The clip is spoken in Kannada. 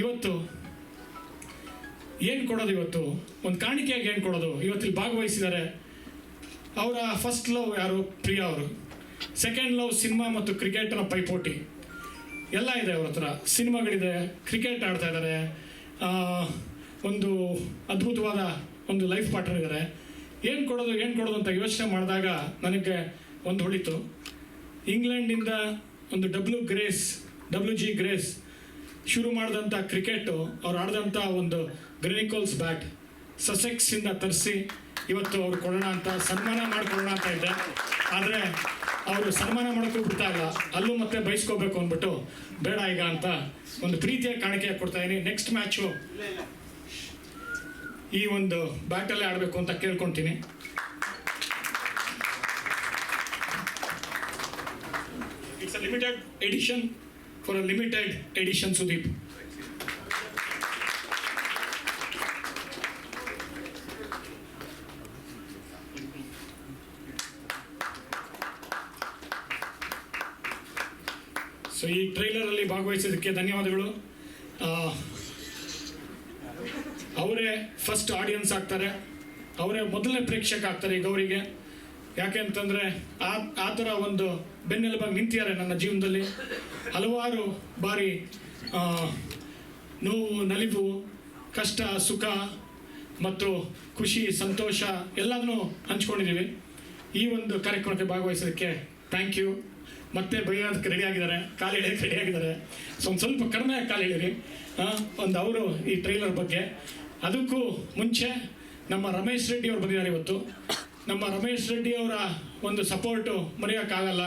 ಇವತ್ತು ಏನು ಕೊಡೋದು ಇವತ್ತು? ಒಂದು ಕಾಣಿಕೆಯಾಗಿ ಏನು ಕೊಡೋದು? ಇವತ್ತು ಇಲ್ಲಿ ಭಾಗವಹಿಸಿದ್ದಾರೆ. ಅವರ ಫಸ್ಟ್ ಲವ್ ಯಾರು? ಪ್ರಿಯಾ ಅವರು. ಸೆಕೆಂಡ್ ಲವ್ ಸಿನಿಮಾ ಮತ್ತು ಕ್ರಿಕೆಟ್ನ ಪೈಪೋಟಿ. ಎಲ್ಲ ಇದೆ ಅವ್ರ ಹತ್ರ. ಸಿನಿಮಾಗಳಿದೆ, ಕ್ರಿಕೆಟ್ ಆಡ್ತಾ ಇದ್ದಾರೆ. ಒಂದು ಅದ್ಭುತವಾದ ಒಂದು ಲೈಫ್ ಪಾರ್ಟ್ನರ್ ಇದ್ದಾರೆ. ಏನು ಕೊಡೋದು ಏನು ಕೊಡೋದು ಅಂತ ಯೋಚನೆ ಮಾಡಿದಾಗ ನನಗೆ ಒಂದು ಹೊಳಿತು. ಇಂಗ್ಲೆಂಡಿಂದ ಒಂದು W Grace W G Grace ಶುರು ಮಾಡಿದಂಥ ಕ್ರಿಕೆಟು ಅವ್ರು ಆಡಿದಂಥ ಒಂದು ಗ್ರೆನಿಕೋಲ್ಸ್ ಬ್ಯಾಟ್ ಸಸೆಕ್ಸಿಂದ ತರಿಸಿ ಇವತ್ತು ಅವ್ರು ಕೊಡೋಣ ಅಂತ ಸನ್ಮಾನ ಮಾಡಿಕೊಡೋಣ ಅಂತ ಇದ್ದೆ ಆದರೆ ಅವರು ಸನ್ಮಾನ ಮಾಡೋಕ್ಕೂ ಬಿಟ್ಟಾಗ ಅಲ್ಲೂ ಮತ್ತೆ ಬಯಸ್ಕೋಬೇಕು ಅಂದ್ಬಿಟ್ಟು ಬೇಡ ಈಗ ಅಂತ ಒಂದು ಪ್ರೀತಿಯ ಕಾಣಿಕೆ ಕೊಡ್ತಾ ಇದೀನಿ. ನೆಕ್ಸ್ಟ್ ಮ್ಯಾಚು ಈ ಒಂದು ಬ್ಯಾಟಲ್ಲೇ ಆಡಬೇಕು ಅಂತ ಕೇಳ್ಕೊತೀನಿ it's limited edition for a limited edition Sudeep so ಈ ಟ್ರೈಲರಲ್ಲಿ ಭಾಗವಹಿಸಿದ್ದಕ್ಕೆ ಧನ್ಯವಾದಗಳು. ಅವರೇ ಫಸ್ಟ್ ಆಡಿಯನ್ಸ್ ಆಗ್ತಾರೆ. ಅವರೇ ಮೊದಲನೇ ಪ್ರೇಕ್ಷಕ ಆಗ್ತಾರೆ ಈಗ ಅವರಿಗೆ ಯಾಕೆ ಅಂತಂದರೆ ಆ ಆ ಥರ ಒಂದು ಬೆನ್ನೆಲುಬಾಗಿ ನಿಂತಿದ್ದಾರೆ ನನ್ನ ಜೀವನದಲ್ಲಿ. ಹಲವಾರು ಬಾರಿ ನೋವು, ನಲಿವು, ಕಷ್ಟ, ಸುಖ ಮತ್ತು ಖುಷಿ, ಸಂತೋಷ ಎಲ್ಲದನ್ನೂ ಹಂಚ್ಕೊಂಡಿದ್ದೀವಿ. ಈ ಒಂದು ಕಾರ್ಯಕ್ರಮಕ್ಕೆ ಭಾಗವಹಿಸೋದಕ್ಕೆ ಥ್ಯಾಂಕ್ ಯು ಮತ್ತೆ ಬೈಯೋದಕ್ಕೆ ರೆಡಿ ಆಗಿದ್ದಾರೆ, ಕಾಲು ಎಳೆಯೋಕ್ಕೆ ರೆಡಿ ಆಗಿದ್ದಾರೆ. ಸೊ, ಒಂದು ಸ್ವಲ್ಪ ಕಡಿಮೆ ಕಾಲು ಎಳೀರಿ ಒಂದು ಅವರು ಈ ಟ್ರೈಲರ್ ಬಗ್ಗೆ. ಅದಕ್ಕೂ ಮುಂಚೆ ನಮ್ಮ ರಮೇಶ್ ರೆಡ್ಡಿ ಅವರು ಬಂದಿದ್ದಾರೆ ಇವತ್ತು. ನಮ್ಮ ರಮೇಶ್ ರೆಡ್ಡಿ ಅವರ ಒಂದು ಸಪೋರ್ಟು ಮರೆಯೋಕ್ಕಾಗಲ್ಲ.